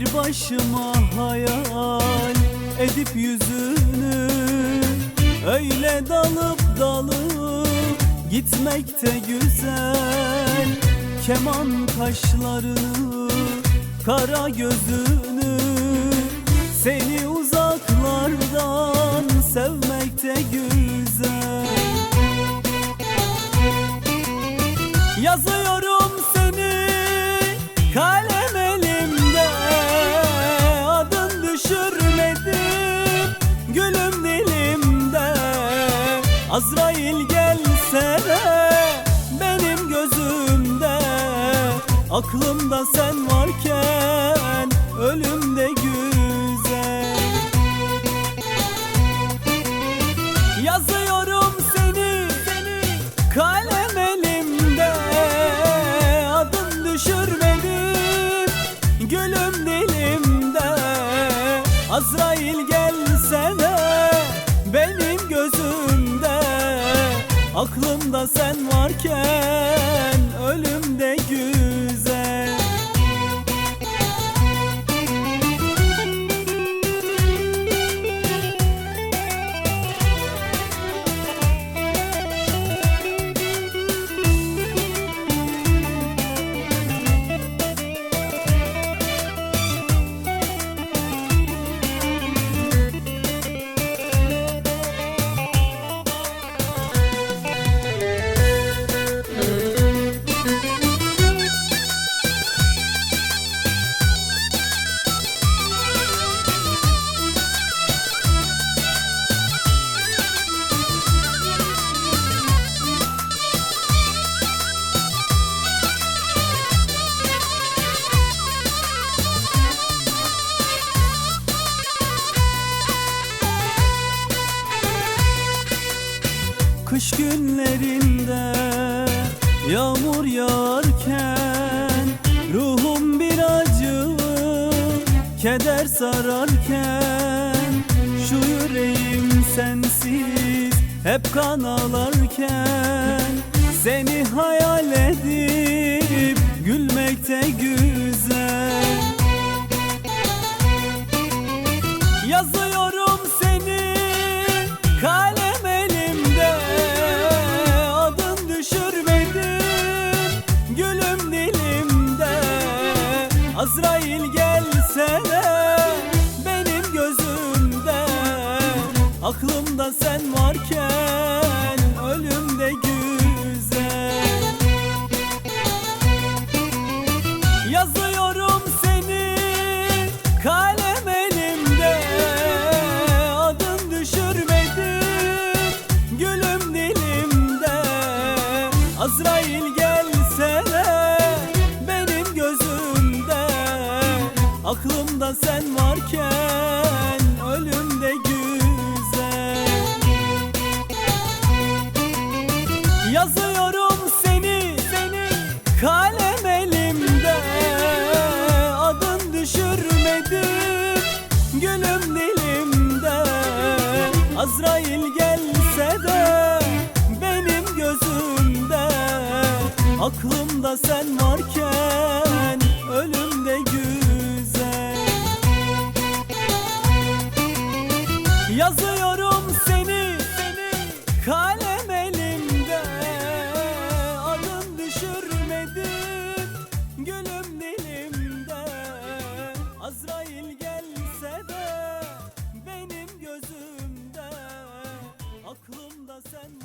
başıma hayal edip yüzünü Öyle dalıp dalıp gitmekte güzel. Keman kaşlarını, kara gözünü Seni uzaklardan sevmekte güzel. Yazıyorum Azrail gelse de benim gözümde Aklımda sen varken ölüm de güzel. Yazıyorum seni, kalem elimde. Adın düşürmedim gülüm dilimde. Azrail gelse Aklımda sen varken Kış günlerinde yağmur yağarken Ruhum bir acı, keder sararken Şu yüreğim sensiz hep kan ağlarken Seni hayal edip gülmekte güzel Aklımda sen varken ölüm de güzel. Yazıyorum seni kalem elimde. Adın düşürmedim gülüm dilimde. Azrail gelse Aklımda sen varken ölüm de güzel. Yazıyorum seni, seni kalem elimde. Adın düşürmedim gülüm dilimde. Azrail gelse de benim gözümde. Aklımda sen